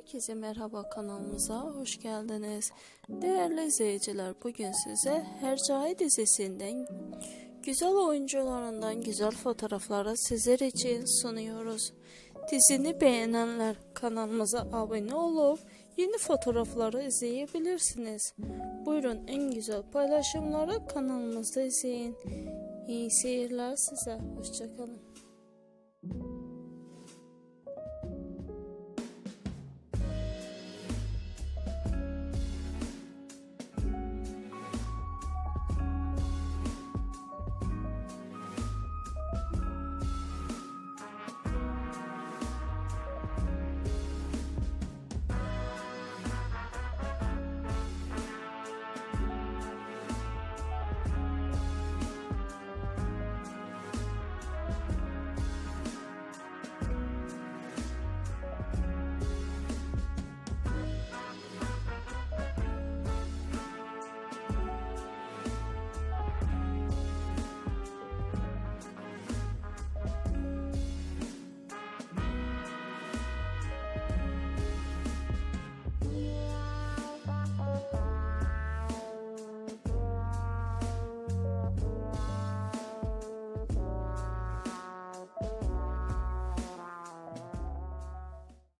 Herkese merhaba kanalımıza hoş geldiniz. Değerli izleyiciler bugün size Hercai dizisinden güzel oyuncularından güzel fotoğrafları sizler için sunuyoruz. Dizini beğenenler kanalımıza abone olup yeni fotoğrafları izleyebilirsiniz. Buyurun en güzel paylaşımları kanalımızda izleyin. İyi seyirler size. Hoşçakalın.